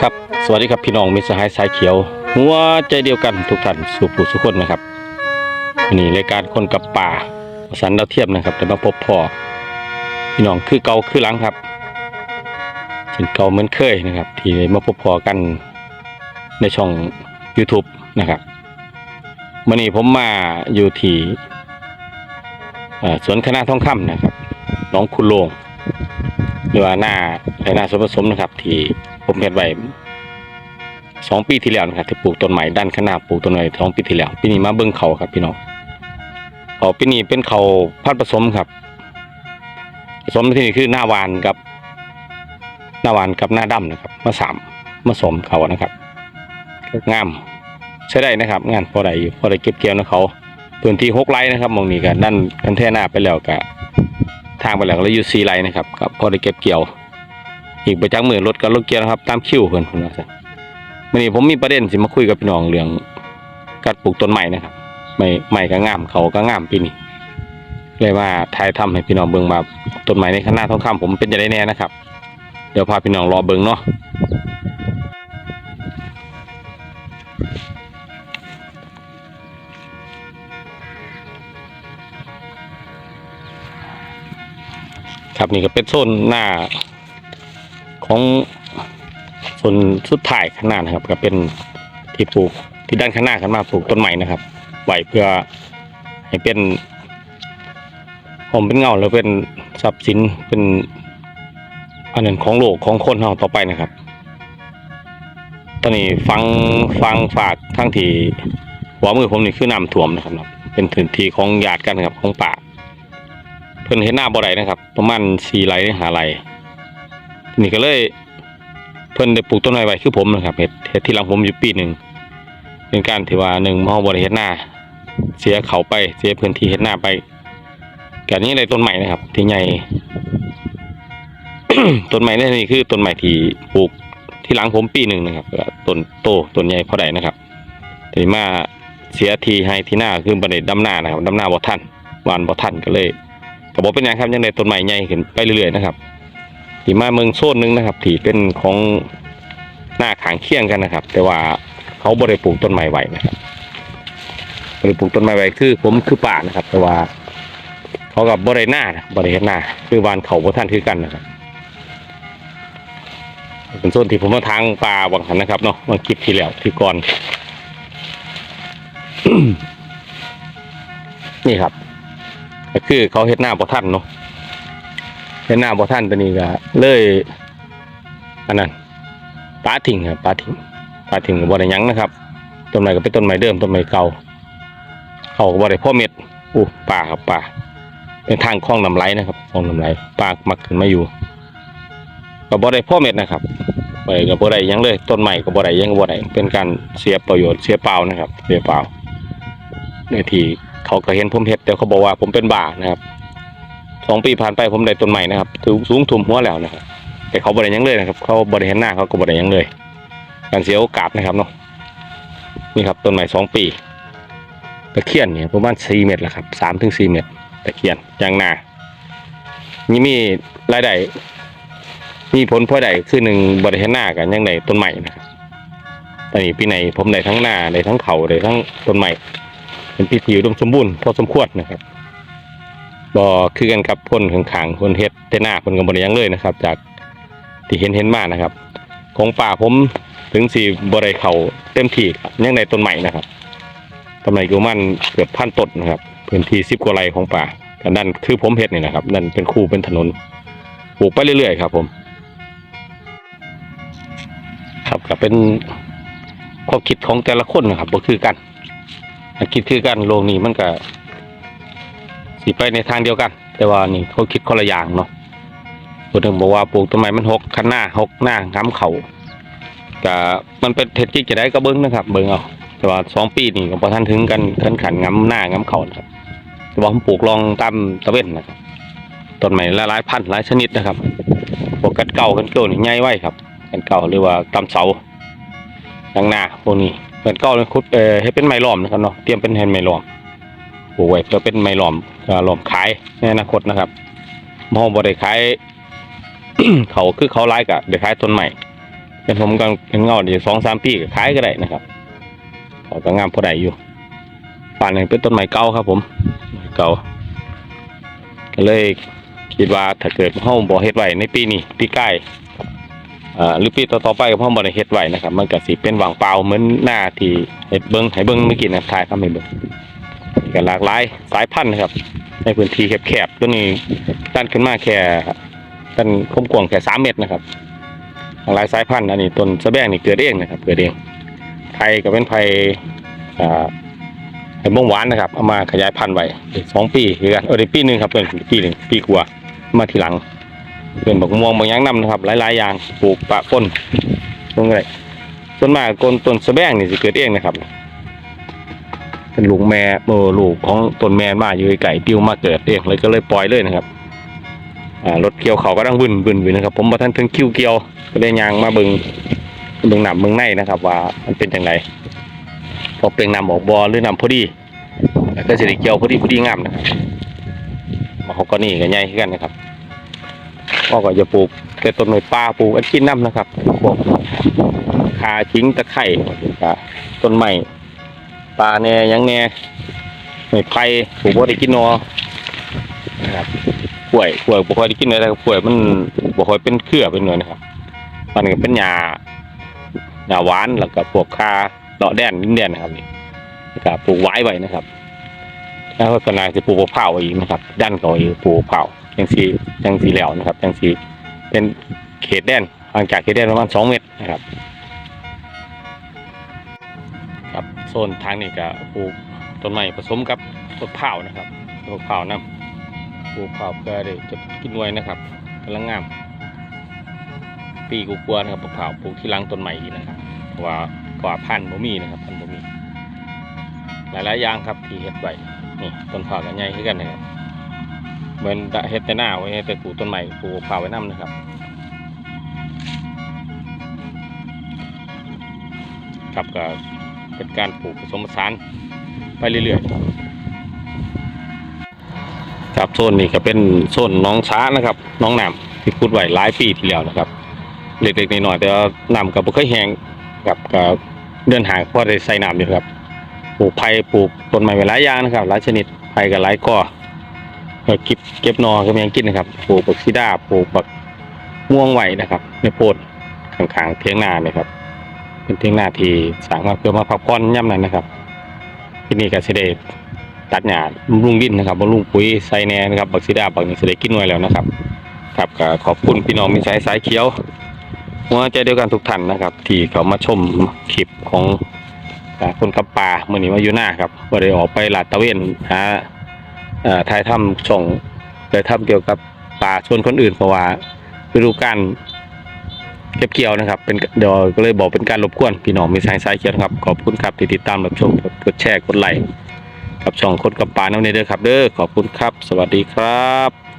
ครับสวัสดีครับพี่น้องมิสหายสายเขียว หัวใจเดียวกันทุกท่านสู่ผู้สุขคนนะครับนนี้รายการคนกับป่าสันดาวเทียมนะครับได้มาพบพ่อพี่น้องคือเก่าคือหลังครับเช่นเก่าเหมือนเคยนะครับ ที่มาพบพ่อกันในช่อง YouTube นะครับวันนี้ผมมาอยู่ที่สวนคณะทองคำนะครับน้องคุณโลงหรือว่าหน้าไร่นาสวนผสมนะครับที่ ผมเฮ็ดไว้สองปีที่แล้วนะครับที่ปลูกต้นใหม่ด้านข้างหน้าปลูกต้นใหม่สองปีที่แล้วปีนี้มาเบิ่งเขาครับ พี่น้องเขาปีนี้เป็นเขาพันผสมครับ ผสมที่นี่คือหน้าวานกับ หน้าวานกับหน้าดำนะครับมาสามมาสมเขานะครับงามใช้ได้นะครับ งานพอได้อยู่พอได้เก็บเกี่ยวนะเขาพื้นที่หกไร่นะครับมองนี้กันด้านกันแท่หน้าไปแล้วก็ทางไปแล้วก็เลยอยู่ซีไรนะครับกับพอได้เก็บเกี่ยว อีกประจักษ์มือรถกับรถเกี่ยวนะครับตามคิวเพิ่นผมว่าซะวันนี้ผมมีประเด็นสิมาคุยกับพี่น้องเรื่องการปลูกต้นใหม่นะครับไม่ใหม่ก็งามเขาก็งามปีนี้เลยว่าถ่ายทำให้พี่น้องเบิ่งมาต้นใหม่ในคณะทองคำผมเป็นจะได้แน่นะครับ เดี๋ยวพาพี่น้องรอเบิ่งเนาะครับนี่ก็เป็นโซนหน้า ของส่วนสุดท้ายข้างหน้านะครับ ก็เป็นที่ปลูกที่ด้านข้างหน้ากันมาปลูกต้นใหม่นะครับไว้เพื่อให้เป็นผมเป็นเงาแล้วเป็นทรัพย์สินเป็นอันนั้นของโลกของคนเราต่อไปนะครับ ตอนนี้ฟังฟังฝากทั้งที่หัวมือผมนี่คือน้ำท่วมนะครับ เป็นพื้นที่ของญาติกันนะครับของป่าเพิ่นเห็นหน้าบ่ไดนะครับ ประมาณ4ไร่หาไร่ นี่ก็เลย เพิ่นได้ปลูกต้นไม้ไว้คือผมนะครับเฮ็ดเฮ็ดที่หลังผมอยู่ปีหนึ่งเป็นการที่ว่าหนึ่งมอบ่ได้เฮ็ดหน้า เสียเขาไปเสียพื้นที่เฮ็ดหน้าไปก็นี้เลยต้นใหม่นะครับ ที่ใหญ่ต้นใหม่นี่คือต้นใหม่ที่ปลูกที่หลังผมปีหนึ่งนะครับต้นโตต้นใหญ่พอได้นะครับทีมาเสียทีให้ที่หน้าคือบ่ได้ดำหน้านะครับดำหน้าบ่ทันหวานบ่ทันก็เลยก็บอกเป็นอย่างครับยังได้ต้นใหม่ใหญ่ขึ้นไปเรื่อยๆนะครับ ที่มาเมืองโซนนึงนะครับที่เป็นของหน้าขางเคียงกันนะครับ แต่ว่าเขาบริปลูกต้นไม้ไว้นะครับบริปลูกต้นไม้ไว้คือผมคือป่านะครับ แต่ว่าเขากับบริหน้านะบริเฮ็ดหน้าคือวานเขาบ่ท่านคือกันนะครับเป็นโซนที่ผมมาทางป่าวังหันนะครับเนาะมาคลิปที่แล้วที่ก่อนนี่ครับก็คือเขาเฮ็ดหน้าบ่ทันเนาะ เฮ็ดหน้าบ่ทันตัวนี้ก็เลยอันนั้นปาทิ้งครับปาทิ้งปาทิ้งก็บ่ได้ยังนะครับต้นไม้ก็เป็นต้นไม้เดิมต้นไม้เก่าเขาก็บ่ได้พ่อเม็ดอู้ป่าครับป่าเป็นทางคลองน้ำไหลนะครับคลองน้ำไหลป่ามักขึ้นมาอยู่ก็บ่ได้พ่อเม็ดนะครับไปก็บ่ได้ยังเลยต้นไม้ก็บ่ได้ยังก็บ่ได้เป็นการเสียประโยชน์เสียเปล่านะครับ เสียเปล่าในที่เขาก็เห็นผมเห็ดแต่เขาบอกว่าผมเป็นบ้านะครับ สองปีผ่านไปผมได้ต้นใหม่นะครับสูงสูงทุ่มหัวแล้วนะครับแต่เขาบริยังเลยนะครับ เขาบริเห็นหน้าเขาก็บริยังเลยการเสียโอกาสนะครับเนาะนี่ครับต้นใหม่สองปีตะเคียนเนี่ยประมาณสี่เมตรแหละครับสามถึงสี่เมตรตะเคียนยางนานี่มีรายได้มีผลพอได้คือหนึ่งบริเห็นหน้ากันยังได้ต้นใหม่นะครับตอนนี้ปีไหนผมได้ทั้งหน้าได้ทั้งเขาได้ทั้งต้นใหม่เป็นพิธีอุดมสมบูรณ์พอสมควรนะครับ บ่คือกันกับพ่นข้างๆพ่นเฮ็ดแต่หน้าพ่นกับบริยังเลยนะครับ จากที่เห็นเห็นมานะครับ ของป่าผมถึงสี่บริเขาเต็มที่ยังในต้นใหม่นะครับต้นใหม่กูมันเกือบพันต้นนะครับพื้นที่สิบกว่าไร่ของป่าแต่นั่นคือผมเฮ็ดนี่นะครับนั่นเป็นคู่เป็นถนนปลูกไปเรื่อยๆครับผม ครับก็เป็นความคิดของแต่ละคนนะครับก็คือกันอันคิดคือกันโลกนี้มันก็ สิไปในทางเดียวกัน แต่ว่านี่เขาคิดคนละอย่างเนาะคนหนึ่งบอกว่าปลูกต้นไม้มันหกข้างหน้าหกหน้าง้ำเขาก็มันเป็นเท็จจริงจะได้ก็เบิ้งนะครับ เบิ้งเอาแต่ว่าสองปีนี่ก็พอท่านถึงกันท่านขันง้ำหน้าง้ำเขานะครับแต่ว่าผมปลูกลองตามตะเวนนะครับต้นไม้หลายพันหลายชนิดนะครับพวกกันเก่ากันเกี่ยวนี่ใหญ่ไว้ครับกันเก่าหรือว่าตามเสาทางหน้าพวกนี้เหมือนก็เลยคุดเอ่อให้เป็นไม้ล้อมนะครับเนาะเตรียมเป็นแฮนไม้ล้อม ลูกไว้เพื่อเป็นไม้ล้อมเอ่อล้อมขายในอนาคตนะครับมองบ่ได้ขายเขาคือเขาไล่กะเดี๋ยวขายต้นใหม่เป็นผมกันเป็นเงาดีสองสามปีก็ขายก็ได้นะครับเขาก็งามพอได้อยู่ป่านนี้เป็นต้นไม้เก่าครับ ผมเก่าก็เลยคิดว่าถ้าเกิดเฮาบ่เฮ็ดไว้ในปีนี้ปีใกล้อ่าหรือปีต่อๆไปก็เฮาบ่ได้เฮ็ดไว้นะครับ มันก็สิเป็นว่างเปล่าเหมือนหน้าที่เฮ็ดเบิ่งให้เบิ่งเมื่อกี้นะครับถ่ายทำให้เบิ่ง ก็หลากหลายสายพันธุ์นะครับ ในพื้นที่แคบๆตัวนี้ตั้นขึ้นมาแค่ตั้นคมกวางแค่สามเมตรนะครับหลายสายพันธุ์อันนี้ต้นสะแบงนี่เกิดเองนะครับ เกิดเองไผ่ก็เป็นไผ่อ่าไผ่ม่วงหวานนะครับเอามาขยายพันธุ์ไว้สองปีคือกันเออปีหนึ่งครับเป็นปีหนึ่งปีกว่ามาทีหลังเป็นบักม่วงบางอย่างนํนะครับหลายๆอย่างปลูกปะปนตรงไหนส่วนมากต้นต้นสะแบงนี่สิเกิดเองนะครับ เป็นลูกแม่เออลูกของต้นแม่มาอยู่ไก่ปิ้วมาเกิดเองเลยก็เลยปล่อยเลยนะครับอ่ารถเกี่ยวเขาก็ต้องบึนบึนบึนนะครับ ผมมาท่านถึงคิวเกี่ยวก็เลยยางมาเบิงเบิงหนำเบิงในนะครับ ว่ามันเป็นอย่างไรพอเปล่งนำออกบอหรือนำพอดีแล้วก็จะได้เกี่ยวพอดีพอดีงามนะครับมาเขาก็นี่ก็ใหญ่ขึ้นกันนะครับพ่อก็จะปลูกแต่ต้นไม้ป่าปลูกอันกินน้ำนะครับพวกคาทิ้งตะไคร่ต้นไม้ ปลาแน่ยังแน่ไม่ไผ่ผูกบ่ได้กินนอนะครับกล้วยกล้วยบ่ค่อยได้กินเลยนะครับกล้วยมันบ่ค่อยเป็นเครือเป็นหน่วยนะครับมันก็เป็นหญ้าหญ้าหวานแล้วก็พวกคาเลาะแดนดินแดนนะครับนี่ก็ปลูกไว้ไว้นะครับแล้วก็น่าจะปลูกมะพร้าอีกนะครับด้านเขาอีกปลูกมะพร้าจังสีจังสีแล้วนะครับจังสีเป็นเขตแดนห่างจากเขตแดนประมาณสองเมตรนะครับ โซนทางนี้ก็ปลูกต้นไม้ผสมกับต้นเผาวนะครับต้นเผาวนํปลูกเผาวเพื่อได้จะกินไว้นะครับกำลังงาม ปีกูกลัวนะครับปลูกเผาวปลูกที่หลังต้นใหม่นะครับเพราะว่ากว่าพันธุ์บ่มีนะครับพันธุ์บ่มี หลายๆอย่างครับที่เฮ็ดไว้นี่ต้นเผาวกันใหญ่ขึ้นกันนะครับเหมือนเฮ็ดแต่หน้าไว้ให้แต่ปลูกต้นใหม่ปลูกเผาวไว้นํนะครับครับก็ เป็นการปลูกผสมผสานไปเรื่อยๆครับโซนนี้ก็เป็นโซนน้องช้านะครับ น้องน้ำที่พูดไว้หลายปีที่แล้วนะครับเล็กๆน้อยๆแต่ว่าน้ำกับบ่เคยแห้งกับก็เดินหางพอได้ใส่น้ำอยู่ครับปลูกไผ่ปลูกต้นไม้หลายอย่างนะครับหลายชนิดไผ่กับหลายกอก็เก็บเก็บนอก็ยังกินนะครับปลูกบักซีดาปลูกบักม่วงไหวนะครับในโพดข้างๆเทียงนาเนี่ยครับ เป็นเที่ยงหน้าที่สร้างมาเพื่อมาพักผ่อนย่ำนั้นนะครับ ที่นี่ก็สิได้ตัดหญ้าบำรุงดินนะครับบำรุงปุ๋ยใส่แน่นะครับบักซีดาบักนี้สิได้กินไว้แล้วนะครับ ครับก็ขอบคุณพี่น้องมิสายสายเขียวหัวใจเดียวกันทุกท่านนะครับ ที่เขามาชมคลิปของคนกับป่าเมื่อนี้มาอยู่หน้าครับว่าได้ออกไปลาดตะเวนหาเอ่อถ่ายทำช่องเลยทำเกี่ยวกับป่าชนคนอื่นเพราะว่าฤดูกาล เก็บเกี่ยวนะครับ เป็นเดี๋ยวก็เลยบอกเป็นการรบกวนพี่น้องมีสายสายเขียวนครับ ขอบคุณครับที่ติดตามรับชมกดแชร์กดไลค์กับสองคนกับป่าน้ำเนเด้อครับ เด้อขอบคุณครับ สวัสดีครับ